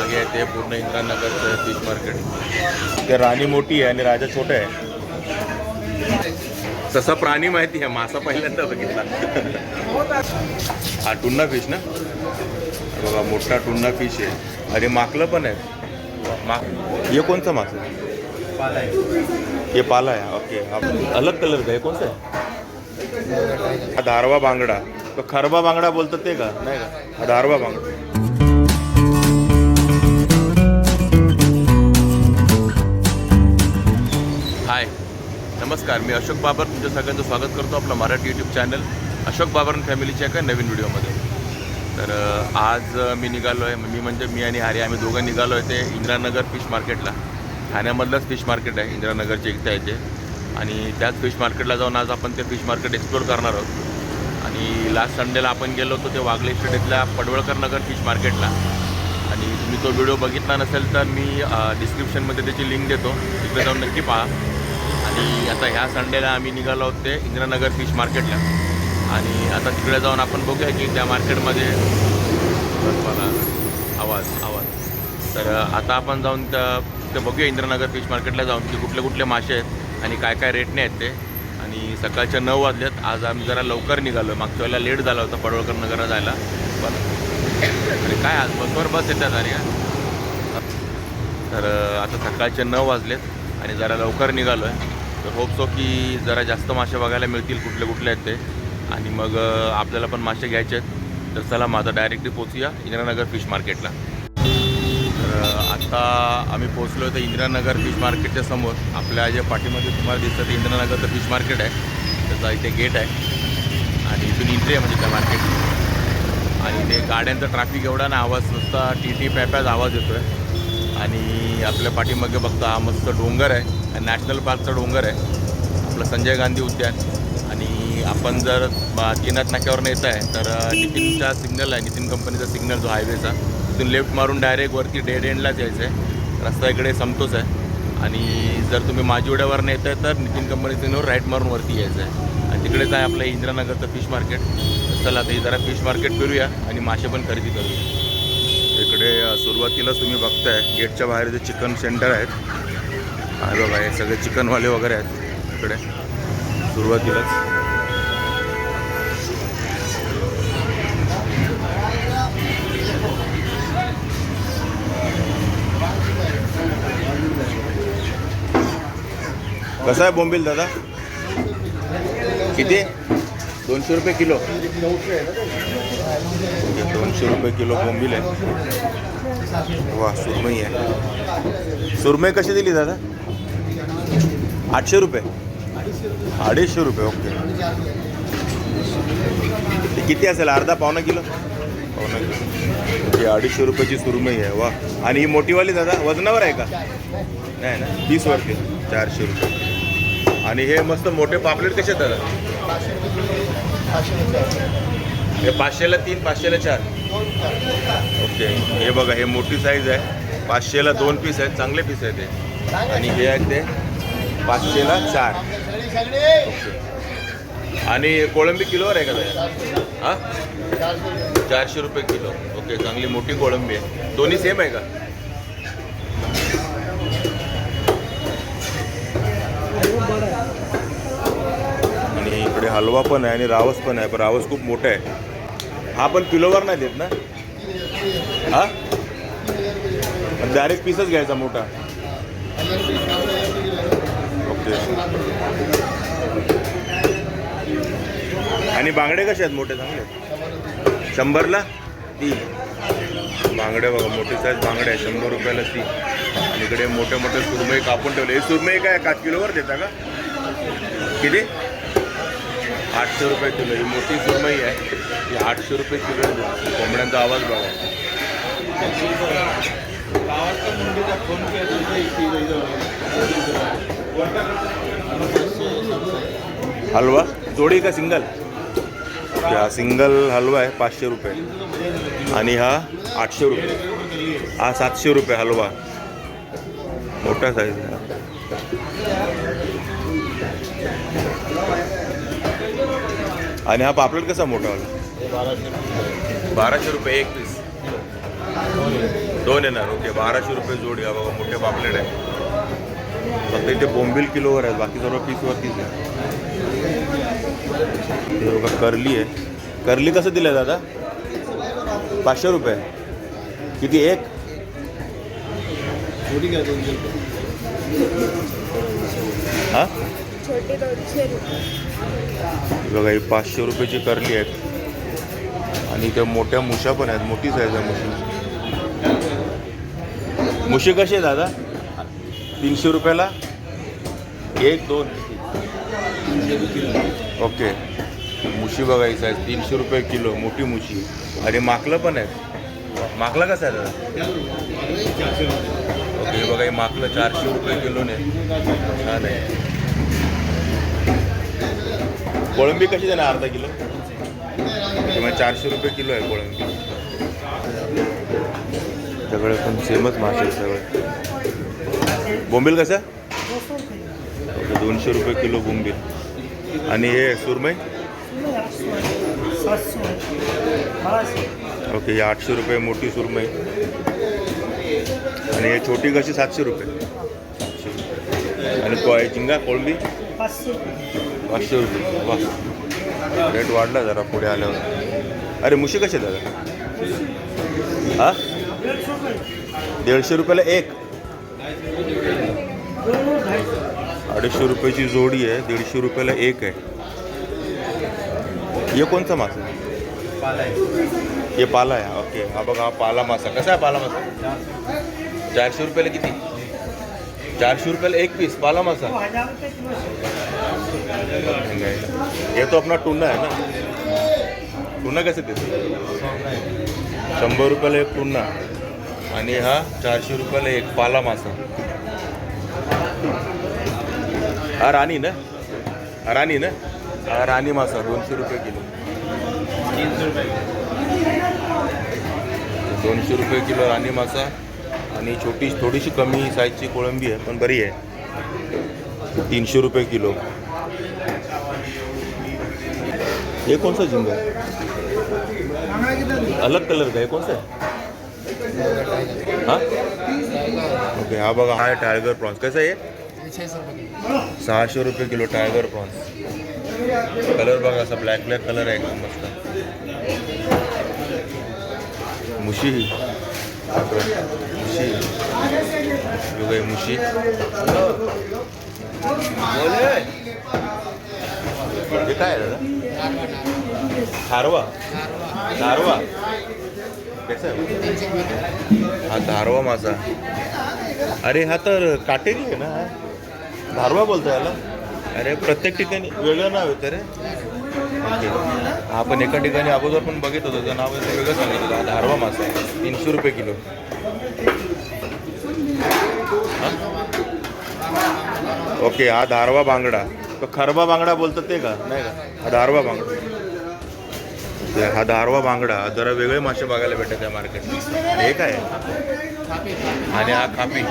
मागे आहे ते पूर्ण इंद्रानगरचं फिश मार्केट ते राणी मोठी आहे आणि राजा छोटा आहे. तसा प्राणी माहिती आहे मासा पहिल्यांदा बघितला. हा टुन्ना फिश ना? बघा मोठा टुन्ना फिश आहे. आणि माकलं पण आहे. माक हे कोणचं मास आहे हे पाला आहे ओके. अलग कलर का हे कोणतं आहे? हा धारवा बांगडा. तो खरबा बांगडा बोलतात ते का? नाही का? हा धारवा बांगडा. हाय. नमस्कार मी अशोक बाबर. तुमच्या सगळ्यांचं स्वागत करतो आपलं मराठी यूट्यूब चॅनल अशोक बाबर आणि फॅमिलीच्या एका नवीन व्हिडिओमध्ये तर आज मी निघालो आहे मी म्हणजे मी आणि हारी आम्ही दोघं निघालो आहे ते इंदिरानगर फिश मार्केटला. ठाण्यामधलंच फिश मार्केट आहे इंदिरानगरच्या इथे आहे ते. आणि त्याच फिश मार्केटला जाऊन आज आपण ते फिश मार्केट एक्सप्लोर करणार आहोत. आणि लास्ट संडेला आपण गेलो होतो ते वागले स्ट्रीट इथल्या पडवळकर नगर फिश मार्केटला. आणि तुम्ही तो व्हिडिओ बघितला नसेल तर मी डिस्क्रिप्शनमध्ये त्याची लिंक देतो. तिकडे जाऊन नक्की पहा. आणि आता ह्या संडेला आम्ही निघालो आहोत ते इंद्रानगर फिश मार्केटला आणि आता तिकडे जाऊन आपण बघूया की त्या मार्केटमध्ये मला आवाज आवाज. तर आता आपण जाऊन त्या ते बघूया इंद्रानगर फिश मार्केटला जाऊन की कुठले कुठले मासे आहेत आणि काय काय रेटने आहेत ते. आणि सकाळच्या नऊ वाजलेत. आज आम्ही जरा लवकर निघालो. मागच्या वेळेला लेट झाला होता पडवळकर नगरला जायला. पण आणि काय आज? बसवर बस येतात अरे तर आता सकाळचे नऊ वाजलेत. आणि जरा लवकर निघालो आहे तर होप सो की जरा जास्त मासे बघायला मिळतील कुठले कुठले आहेत ते. आणि मग आपल्याला पण मासे घ्यायचे आहेत. तर चला माझा डायरेक्टली पोचूया इंदिरानगर फिश मार्केटला तर आत्ता आता आम्ही पोचलो तर इंदिरानगर फिश मार्केटच्या समोर. आपल्या जे पाठीमध्ये तुम्हाला दिसतं ते इंदिरानगरचं फिश मार्केट आहे. त्याचा इथे गेट आहे. आणि इथून एंट्री आहे म्हणजे त्या मार्केट आणि ते गाड्यांचा ट्रॅफिक एवढा ना आवाज नुसता टी टी पॅपॅच आवाज येतो आहे आणि आपल्या पाठीमागे बघता हा मस्त डोंगर आहे. नॅशनल पार्कचा डोंगर आहे. आपलं संजय गांधी उद्यान. आणि आपण जर केनाथ नाक्यावरून येत आहे तर नितीनचा सिग्नल आहे. नितीन कंपनीचा सिग्नल जो हायवेचा तिथून लेफ्ट मारून डायरेक्ट वरती डेड एंडलाच यायचं आहे रस्ता इकडे संपतोच आहे. आणि जर तुम्ही माजिवड्यावरनं येत आहे तर नितीन कंपनी सिग्नलवर राईट मारून वरती यायचं आहे आणि तिकडेच आहे आपलं इंदिरानगरचं फिश मार्केट चला आता जरा फिश मार्केट फिरूया आणि मासे पण खरेदी करूया. सुरुवातीलाच तुम्ही बघताय गेटच्या बाहेर जे चिकन सेंटर आहेत. हा बघा हे सगळे चिकनवाले वगैरे आहेत इकडे. सुरुवातीलाच. कसा आहे बोंबील दादा? किती? दोनशे रुपये किलो. दोनशे रुपये किलो बोंबील आहे. वा सुरमई आहे. सुरमई कशी दिली दादा? आठशे रुपये? अडीचशे रुपये ओके. ते किती असेल? अर्धा पावणा किलो? पावणा किलो. ही अडीचशे रुपयाची सुरमई आहे वा आणि ही मोठीवाली दादा वजनावर आहे का? नाही ना तीसवरती चारशे रुपये. आणि हे मस्त मोठे पापलेट कसे दादा? हे पाचशेला तीन पाचशेला चार. ओके. हे बघा हे मोठी साईज आहे. पाचशेला दोन पीस आहेत. चांगले पीस आहेत ते आणि हे आहेत ते पाचशेला चार. ओके. आणि कोळंबी किलोवर आहे का ते हां? चारशे रुपये किलो. ओके चांगली मोठी कोळंबी आहे. दोन्ही सेम आहे का? आणि इकडे हलवा पण आहे आणि रावस पण आहे पण रावस खूप मोठा आहे. हा पण किलोवर नाही देत ना? हा? डायरेक्ट पीसच घ्यायचा मोठा. ओके आणि बांगडे कसे आहेत? मोठे चांगले शंभरला? तीन. बांगडे बघा मोठे साईज बांगडे आहे शंभर रुपयाला ती आणि इकडे मोठे मोठे सुरमई कापून ठेवले. हे सुरमई काय का किलोवर देता का? किती? आठशे रुपये किलो ही मोठी सुरमई आहे. ही आठशे रुपये किलो कोंबड्यांचा आवाज बघा. हलवा? जोडी का सिंगल? हा सिंगल हलवा आहे पाचशे रुपये. आणि हा आठशे रुपये. हा सातशे रुपये हलवा. मोठा साईज आहे. आणि हा पापलेट कसा मोठा वाला बाराशे रुपये. एक पीस. दोन येणार ओके. बाराशे रुपये जोडी हा बघा मोठे पापलेट आहे. फक्त इथे बोंबील किलोवर आहेत बाकी सर्व पीसवरतीच आहे बघा करली आहे. करली कसं दिलं दादा? पाचशे रुपये. किती एक? हा? छोटे दोनशे रुपये. बघा ही पाचशे रुपयाची करली आहेत. आणि त्या मोठ्या मुशा पण आहेत मोठी साईज आहे मुशी. मुशी कशी आहे दादा? तीनशे रुपयाला? एक दोन. ओके. मुशी बघायची आहे तीनशे रुपये किलो मोठी मुशी. आणि माकलं पण आहेत. माकला कसं आहे दादा? ओके हे बघा हे माकलं चारशे रुपये किलोने. छान आहे. कोळंबी कशी देणार अर्धा किलो? किंवा चारशे रुपये किलो आहे कोळंबी. सगळे पण सेमच मासे सगळे. बोंबील कसं ओके दोनशे रुपये किलो बोंबील. आणि हे सुरमई? ओके ही आठशे रुपये मोठी सुरमई. आणि हे छोटी कशी? सातशे रुपये. आणि चिंगा कोळंबी? पाचशे रुपये. वा रेट वाढला जरा पुढे आल्यावर. अरे मुशी कसे दादा? हा? दीडशे रुपयाला एक? अडीचशे रुपयाची जोडी आहे. दीडशे रुपयाला एक आहे. हे कोणता मासा हे पाला आहे. ओके. हा बघा हा पाला मासा. कसा आहे पाला मासा? चारशे रुपयाला किती? चारशे रुपयाला एक पीस पाला मासा. ये तो अपना टुना है ना? टुना कैसे देते? शंभर रुपयाला एक टुना आणि हा चारशे रुपयाला एक पाला मासा. हा राणी ना? हा राणी ना? हा राणी मासा दोनशे रुपये किलो. दोनशे रुपये किलो राणी मासा. आणि छोटी, थोडीशी कमी साईजची कोळंबी आहे, पण बरी आहे. तीनशे रुपये किलो. ये कौन सा झिंगा? अलग कलर का? है कौन सा है? हाँ ओके हा बघा, हा प्रॉन्स कसं आहे? सहाशे रुपये किलो टायगर प्रॉन्स कलर बघा, असा ब्लॅक ब्लॅक कलर आहे. एकदम मस्त. मुशी. मुशी. यो गई मुशी हे काय आहे दादा? धारवा. धारवा. हा धारवा माझा. अरे हा तर काटेरी आहे ना. धारवा बोलतो याला. अरे प्रत्येक ठिकाणी वेगळं नाव येतं रे. आपण हा एका ठिकाणी अगोदर पण बघित होतो. त्याचं नाव वेगळं सांगितलं हा धारवा मासा तीनशे रुपये किलो. ओके हा धारवा बांगडा. तो खरबा बांगडा बोलतात ते का? नाही का? हा धारवा बांगडा. ते हा धारवा बांगडा जरा वेगळे मासे बघायला भेटतात त्या मार्केट हे काय? आहे? आणि हा खापी.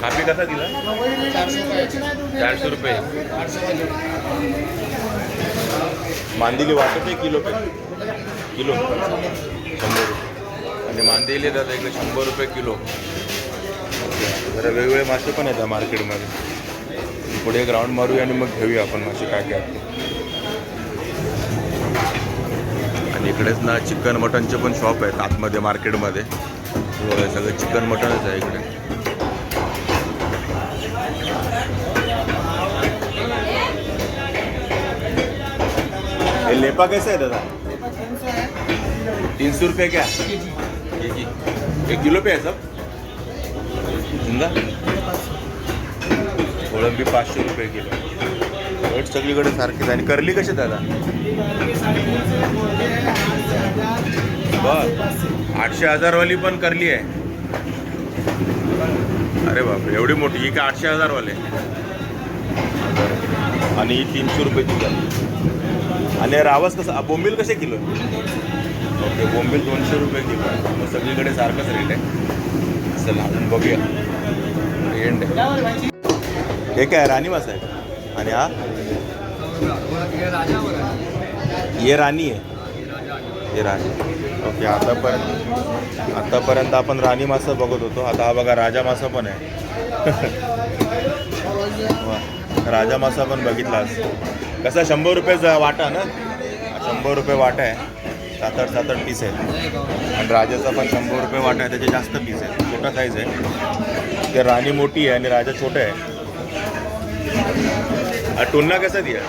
खापी कसा दिला? चारशे रुपये. मांदिली वाटत आहे किलो पे. किलो. शंभर रुपये. आणि मांदिली दादा इकडे शंभर रुपये किलो. जरा वेगवेगळे मासे पण येतात मार्केटमध्ये. पुढे ग्राउंड मारूया आणि मग घेऊया आपण मासे काय काय आणि इकडेच ना चिकन मटनचे पण शॉप आहेत आतमध्ये मार्केटमध्ये. सगळं चिकन मटनच आहे इकडे. हे लेपा कैसे है दादा? तीन सौ रुपये क्या? के जी एक किलो पे है सब? जिंदा कोळंबी पाचशे रुपये किलो. रेट सगळीकडे सारखीच आणि करली कशी दादा? बर. आठशे हजारवाली पण करली आहे. अरे बाप एवढी मोठी. ही का आठशे हजारवाले आणि ही तीनशे रुपयाची झाली आणि रावस कसं? बोंबील कसे किलो ओके बोंबील दोनशे रुपये किलो मग सगळीकडे सारखंच रेट आहे. चला आपण बघूया. एंड आहे. हे काय राणी मासा आहे. आणि हा? ये राणी आहे. हे राणी. ओके आतापर्यंत आतापर्यंत आपण राणी मासा बघत होतो. आता हा बघा राजा मासा पण आहे. राजा मासा पण बघितला कसा शंभर रुपयाचा वाटा ना? शंभर रुपये वाटा आहे. सात आठ सात आठ पीस आहे. आणि राजाचा पण शंभर रुपये वाटा आहे त्याचे जास्त पीस आहे. छोटा साईज आहे. ते राणी मोठी आहे आणि राजा छोटा आहे. हा टुन्ना कसा दिया?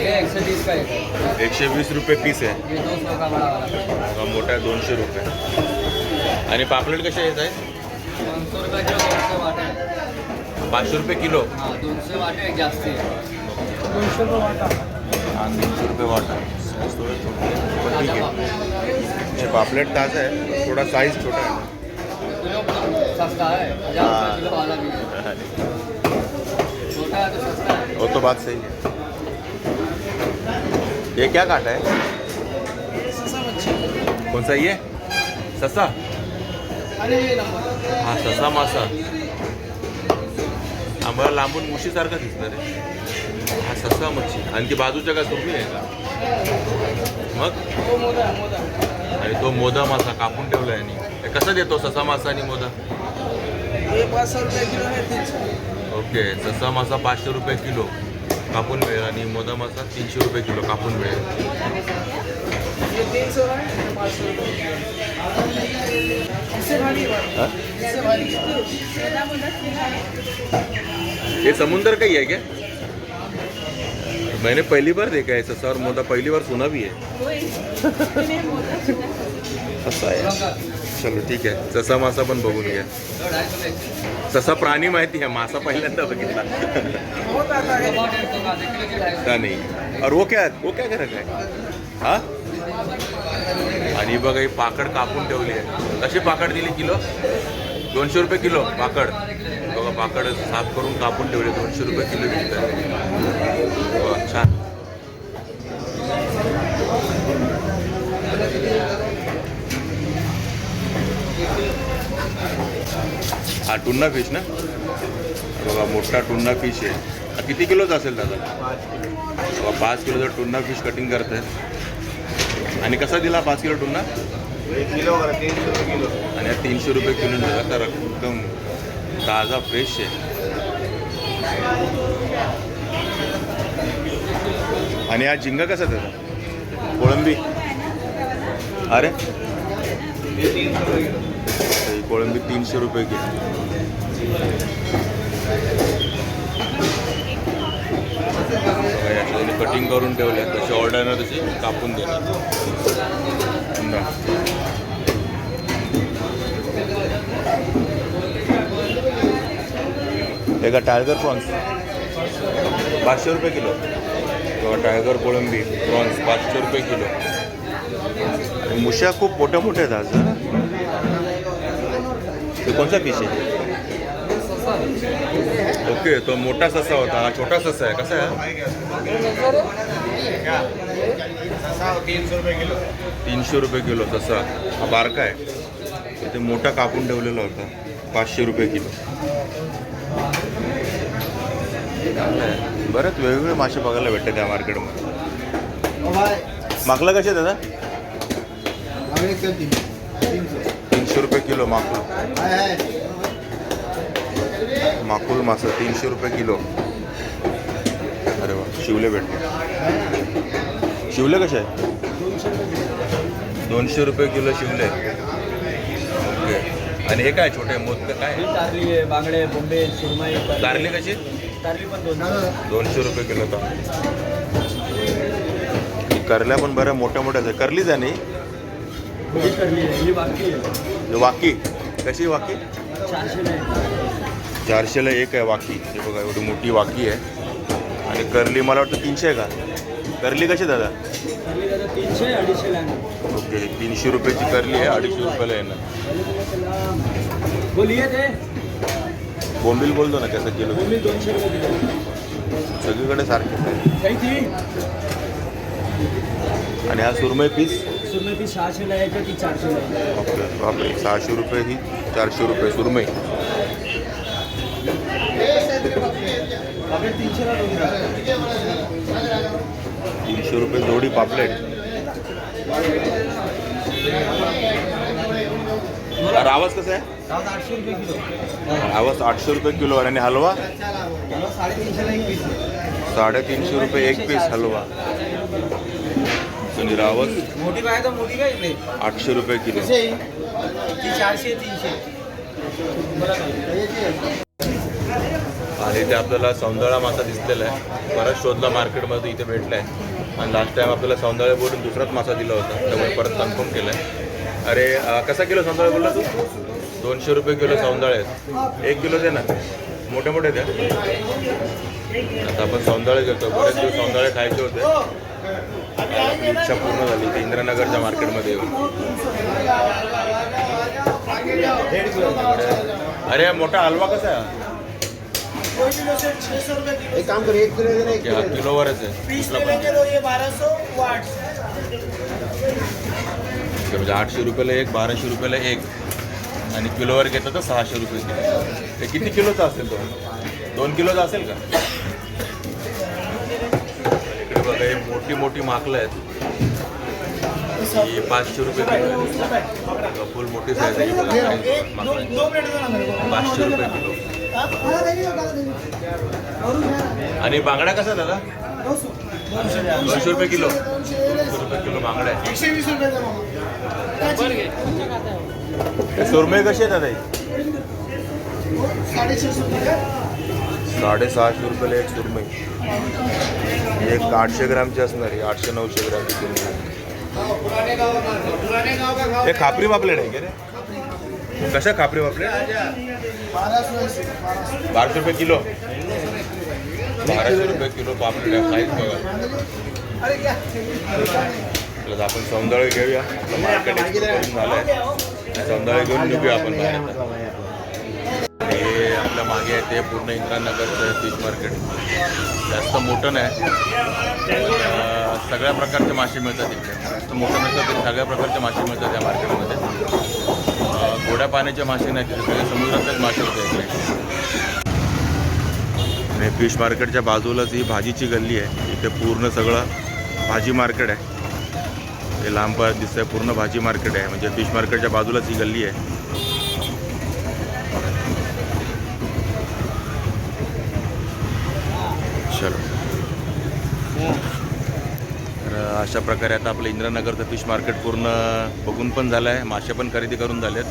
ये एक सौ बीस का एकशे वीस रुपये पीस आहे. हा मोठा आहे दोनशे रुपये. आणि पापलेट कसे येत आहे पाँच सौ रुपये किलो दोनशे वाटे. पाचशे रुपये किलो. हाँ दोनशे वाटे रुपये वाटा. ठीक आहे. हे पापलेट ताजा आहे थोडा साईज छोटा आहे. सस्ता है हजार हाँ। रुपये किलो वाला भी है। छोटा है तो सस्ता है। वो तो बात सही है। ये क्या काटा है? कौन सा ये? ससा हा ससा मासा। आम्हाला लांबून मुशीसारखा दिसणार आहे हा ससा मच्छी आणि ती बाजूच्या का सुरमी आहे का? मग? वो मोदा मोदा. आणि तो मोदा मासा कापून ठेवला आहे कसं देतो ससा मासा आणि मोदा ये पाँच सौ रुपये किलो है तीन सौ ओके ससा मासा पाचशे रुपये किलो कापून मिळेल आणि मोदा मासा तीनशे रुपये किलो कापून मिळेल ये तीन सौ है पाँच सौ रुपये इससे भारी है हा? इससे भारी ये समुंदर का ही है क्या मैंने पहली बार देखा है ससा और मोदा पहली बार सुना भी है ससा आहे चलो ठीक आहे. तसा मासा पण बघून घ्या. तसा प्राणी माहिती आहे मासा पहिल्यांदा बघितला. का नाही? अरे वो क्या वो क्या करत आहे हा? आणि बघा ही पाकड कापून ठेवली आहे. कशी पाकड दिली किलो? दोनशे रुपये किलो पाकड. बघा पाकड साफ करून कापून ठेवले दोनशे रुपये किलो विकत आहे छान. हा टुन्ना फिश ना? बघा मोठा टुन्ना फिश आहे. हा किती किलोचा असेल दादा? बघा, पाच किलोचा टुन्ना फिश कटिंग करत आहे आणि कसा दिला पाच किलो टुन्ना? आणि तीनशे रुपये किलो दिला तर एकदम ताजा फ्रेश आहे. आणि हा झिंगा कसा त्याचा कोळंबी. अरे? ही कोळंबी तीनशे रुपये किलो. कटिंग करून ठेवल्या तशी ऑर्डर ना तशी कापून देणार. समजा. हे का टायगर प्रॉन्स पाचशे रुपये किलो. किंवा टायगर कोळंबी प्रॉन्स पाचशे रुपये किलो. मुश्या खूप मोठ्या मोठ्या आहेत आज तो ते कोणता फिश आहे ओके तो मोठा ससा होता हा छोटा ससा आहे कसा आहे? तीनशे रुपये किलो ससा हा बारका आहे. इथे मोठा कापून ठेवलेला होता पाचशे रुपये किलो. बरेच वेगवेगळे मासे बघायला भेटतात त्या मार्केटमध्ये. माकला कसे दादा? तीनशे रुपये किलो माकूल. माकुल मासा तीनशे रुपये किलो. अरे वा शिवले भेटले. शिवले कसे आहे दोनशे रुपये किलो शिवले. ओके. आणि हे काय छोटे मोदक काय? तारली आहे बांगडे बोंबे सुरमई तारली कशी तारली पण दोन दोनशे रुपये किलो तर करल्या पण बऱ्या मोठ्या मोठ्याच आहे करलीच आहे. नाही वाकी. कशी वाकी? चारशेला एक आहे वाकी. हे बघा एवढी मोठी वाकी आहे. आणि करली मला वाटतं तीनशे आहे का? करली कशी दादा करली दादा? तीनशे ओके तीनशे रुपयाची करली आहे अडीचशे रुपयाला ना बोलिये ते बोंबील बोलतो ना कसं किलो. दोनशे सगळीकडे ती आणि हा सुरमई पीस सुरमई ती सहाशेला आहे ती चारशेला ओके बापरे सहाशे रुपये ही चारशे रुपये सुरमई तीनशे रुपये जोडी पापलेट। रावस कसं आहे किलो। रावस आठशे रुपये किलो आणि हलवा? साडेतीनशे रुपये एक पीस हलवा। आणि रावस मोठी पाहिजे तर मोठी काय इकडे? आठशे रुपये किलो. ती चारशे तीनशे. आणि इथे आपल्याला सौंदळा मासा दिसलेला आहे. परत शोधला मार्केटमध्ये इथे भेटला आहे आणि लास्ट टाइम आपल्याला सौंदळ्या बोलून दुसराच मासा दिला होता. त्यामुळे परत कन्फर्म केला आहे अरे कसा किलो सौंदळ्या बोलला तू? दोनशे रुपये किलो सौंदळे आहेत. एक किलो दे ना. मोठे मोठे द्या आता आपण सौंदळे घेतो. बरेच दिवस सौंदळे खायचे होते. आपली इच्छा पूर्ण झाली ते इंद्रनगरच्या मार्केटमध्ये येऊन. अरे मोठा हलवा कसा आहे? एक काम कर एक किलो एक किलोवरच आहे. म्हणजे आठशे रुपयाला एक बाराशे रुपयाला एक. आणि किलोवर घेतलं तर सहाशे रुपये किलो. ते किती किलोचा असेल तो? दोन किलोचा असेल का? बघा हे मोठी मोठी माकलं आहेत. ही पाचशे रुपये किलो फुल मोठी साईज आहे. पाचशे रुपये किलो. आणि बांगडा कसा दादा? दोनशे रुपये किलो. दोनशे रुपये किलो बांगडा आहे. हे सुरमई कशी आहे दादा ही? साडेसहाशे रुपयाला एक सुरमई. एक आठशे ग्रामची असणार आहे आठशे नऊशे ग्रामची सुरमई. हे खापरी पापलेट आहे का रे? कशा खापरी पापलेट बाराशे रुपये किलो. बाराशे रुपये किलो पापलेट आहे साईज बघा. आपण सौंदर्य घेऊया. आपलं मार्केट झालं आहे सौंदर्य घेऊन निघूया आपण बाहेर. आपल्या मागे आहे ते पूर्ण इंद्रानगरचं फिश मार्केट जास्त मोठं नाही. सगळ्या प्रकारचे मासे मिळतात इकडे. जास्त मोठं नसतं तरी सगळ्या प्रकारचे मासे मिळतात या मार्केटमध्ये गोड्या पाण्याचे मासे नाही तिथे सगळे समुद्रातलेच मासे होते इकडे. आणि फिश मार्केटच्या बाजूलाच ही भाजीची गल्ली आहे. इथे पूर्ण सगळं भाजी मार्केट आहे. ते लांब दिसतंय पूर्ण भाजी मार्केट आहे. म्हणजे फिश मार्केटच्या बाजूलाच ही गल्ली आहे चलो तर अशा प्रकारे आता आपलं इंद्रनगरचं फिश मार्केट पूर्ण बघून पण झालं आहे मासे पण खरेदी करून झालेत.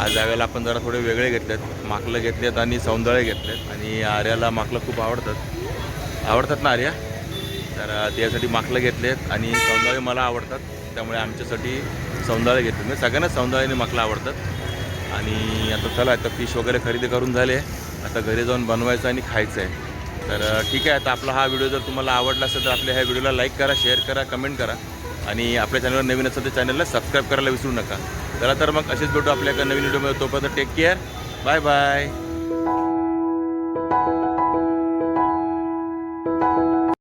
आज यावेळेला आपण जरा थोडे वेगळे घेतलेत. माकलं घेतलेत आणि सौंदळे घेतलेत. आणि आर्याला माकलं खूप आवडतात. आवडतात ना आर्या? तर त्यासाठी माकलं घेतलेत आणि सौंदळे मला आवडतात. त्यामुळे आमच्यासाठी सौंदळे घेतले म्हणजे सगळ्यांनाच सौंदळ्याने माकलं आवडतात. आणि आता चला आता फिश वगैरे खरेदी करून झाले. आता घरी जाऊन बनवायचं आणि खायचं आहे तर ठीक आहे आता आपला हा व्हिडिओ जर तुम्हाला आवडला असेल तर आपल्या ह्या व्हिडिओला लाईक करा शेअर करा कमेंट करा आणि आपल्या चॅनलवर नवीन असेल तर चॅनलला सबस्क्राईब करायला विसरू नका. चला तर मग असेच भेटू आपल्या नवीन व्हिडिओमध्ये. तोपर्यंत टेक केअर बाय बाय